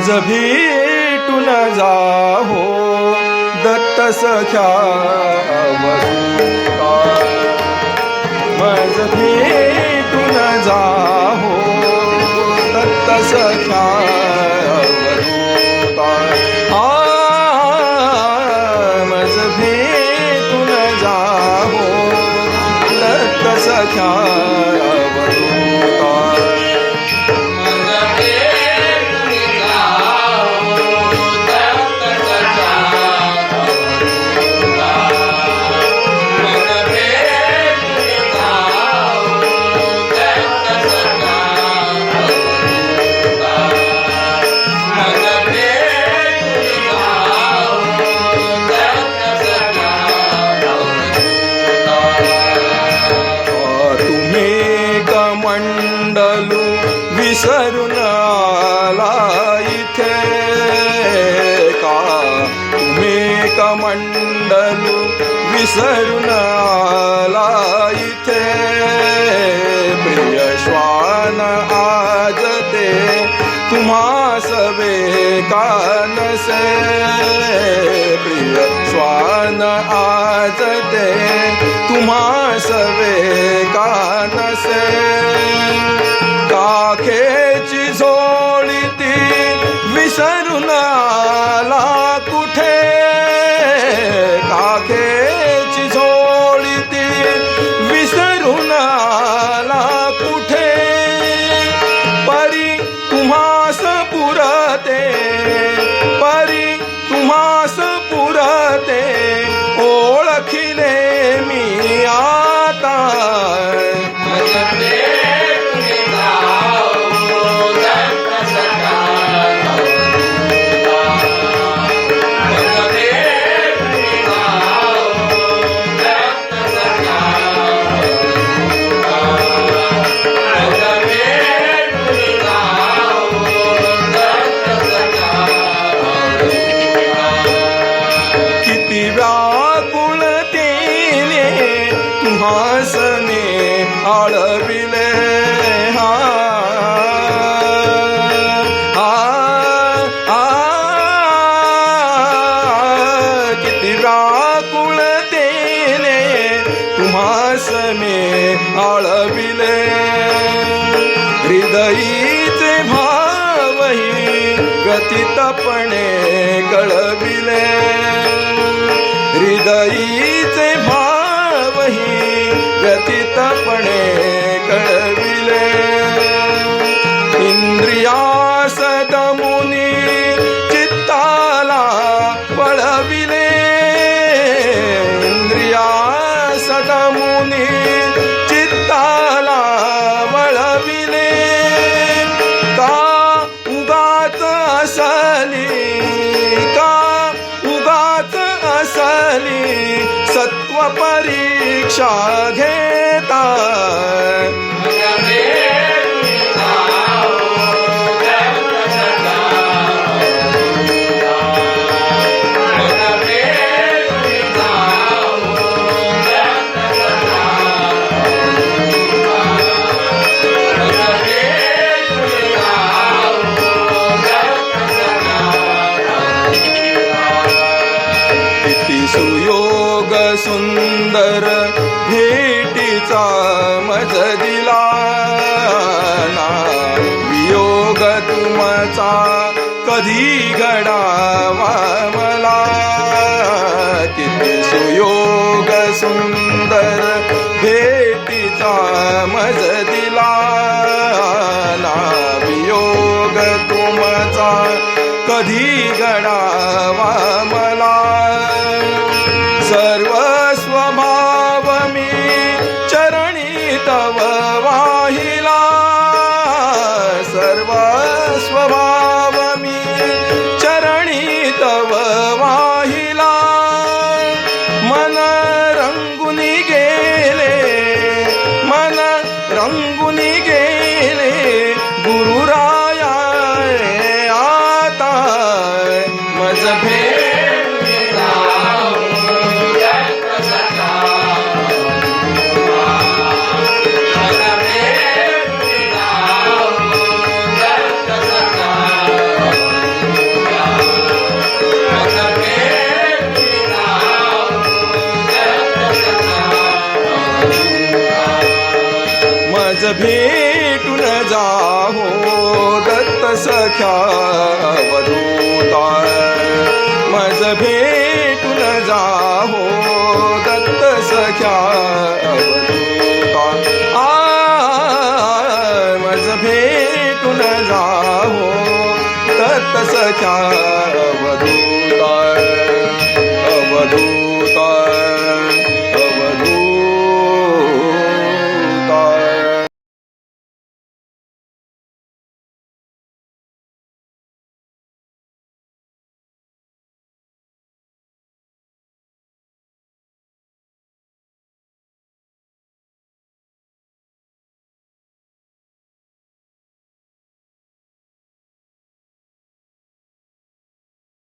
आज भेटून जाहो दत्त सख्या आज भेटून जाहो दत्त सख्या मज भेटून सख्या कमंडलू विसरून आला इथे. प्रिय श्वान आज ते तुम्हा सवे कानसे प्रिय श्वान आज ते तुम्हा सवे कानसे आळविले हा आ, आ, किती व्याकुळतेने तुम्हासने आळविले हृदयीचे भावही व्यतीतपणे कळविले हृदयीचे व्यतीतपणे कळ सत्व परीक्षा घेता सुयो सुंदर भेटीचा मज दिला ना. वियोग तुमचा कधी घडावा मला. किती सुयोग सुंदर भेटीचा मज दिला ना. वियोग तुमचा कधी घडावा मला. सख्या वधूता मज भेटून जाहो दत्त सख्या वधूता आ मज भेटून जाहो दत्त सख्या